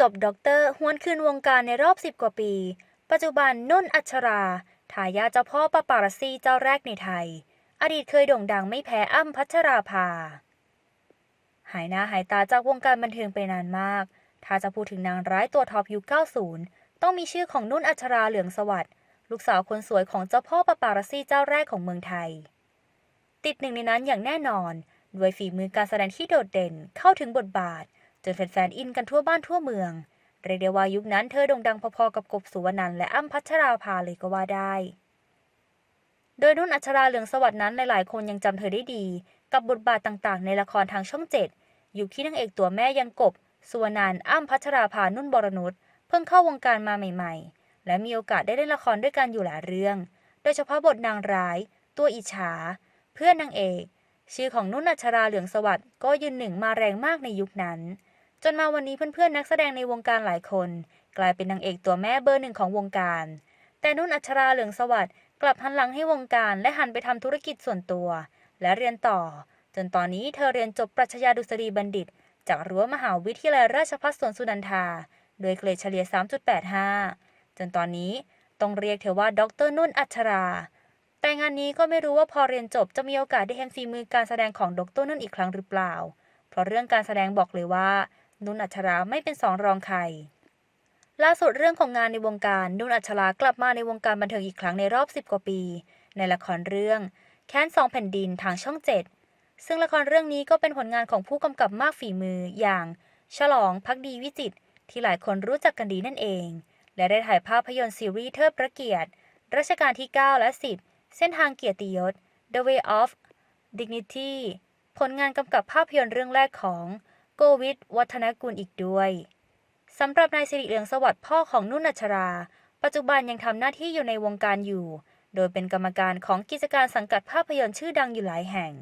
จบด็อกเตอร์หวนคืนวงการในรอบ 10 กว่าปี ปัจจุบันนุ่นอัชรา ทายาเจ้าพ่อปาปารัสซีเจ้าแรกในไทย อดีตเคยโด่งดังไม่แพ้อ้ำพัชราภา หายหน้าหายตาจากวงการบันเทิงไปนานมาก ถ้าจะพูดถึงนางร้ายตัวท็อปยุค 90 ต้องมีชื่อของนุ่นอัชราเหลืองสวัสดิ์ลูกสาวคนสวยของเจ้าพ่อปาปารัสซีเจ้าแรกของเมืองไทย ติดหนึ่งในนั้นอย่างแน่นอน ด้วยฝีมือการแสดงที่โดดเด่นเข้าถึงบทบาท จนแฟนๆอินกันทั่วบ้านทั่วเมือง เรียกได้ว่ายุคนั้นเธอโด่งดังพอๆกับกบสุวรรณันและอ้ำพัชราภาเลยก็ว่าได้ โดยนุ่นอัชราเหลืองสวัสดิ์นั้นหลายๆคนยังจำเธอได้ดี กับบทบาทต่างๆ ในละครทางช่องเจ็ดอยุคที่นางเอกตัวแม่ยังกบสุวรรณันอ้ำพัชราภานุ่นบรนุชเพิ่งเข้าวงการมาใหม่ๆ และมีโอกาสได้เล่นละครด้วยกันอยู่หลายเรื่อง โดยเฉพาะบทนางร้าย ตัวอิจฉา เพื่อนนางเอกชื่อของนุ่นอัชราเหลืองสวัสดิ์ก็ยืนหนึ่งมาแรงมากในยุคนั้น จนมาวันนี้เพื่อนๆนักแสดงในวงการหลายคน กลายเป็นนางเอกตัวแม่เบอร์หนึ่งของวงการ แต่นุ่นอัชราเหลืองสวัสดิ์กลับหันหลังให้วงการและหันไปทำธุรกิจส่วนตัว และเรียนต่อ จนตอนนี้เธอเรียนจบปรัชญาดุษฎีบัณฑิต จากรั้วมหาวิทยาลัยราชภัฏสวนสุนันทา โดยเกรดเฉลี่ย 3.85 จนตอนนี้ต้องเรียกเธอว่าดรนุ่นอัชรา แต่งานนี้ก็ไม่รู้ว่าพอเรียนจบจะมีโอกาสได้เห็นฝีมือการแสดงของดรนุ่นอีกครั้งหรือเปล่า เพราะเรื่องการแสดงบอกเลยว่า นุ่นอัชราไม่เป็นสองรองใคร ล่าสุดเรื่องของงานในวงการนุ่นอัชรากลับมาในวงการบันเทิงอีกครั้งในรอบ 10 กว่าปี ในละครเรื่อง แค้นสองแผ่นดินทางช่องเจ็ดซึ่งละครเรื่องนี้ก็เป็นผลงานของผู้กำกับมากฝีมืออย่าง ฉลองพักดีวิจิตที่หลายคนรู้จักกันดีนั่นเอง และได้ถ่ายภาพยนตร์ซีรีส์เทิดพระเกียรติรัชกาลที่ 9 และ 10 เส้นทางเกียรติยศ The Way of Dignity ผลงานกำกับภาพยนตร์เรื่องแรกของ โกวิทวัฒนกุลอีกด้วยสำหรับนายสิริเหลืองสวัสดิ์พ่อของนุ่นนัชรา ปัจจุบันยังทำหน้าที่อยู่ในวงการอยู่ โดยเป็นกรรมการของกิจการสังกัดภาพยนตร์ชื่อดังอยู่หลายแห่ง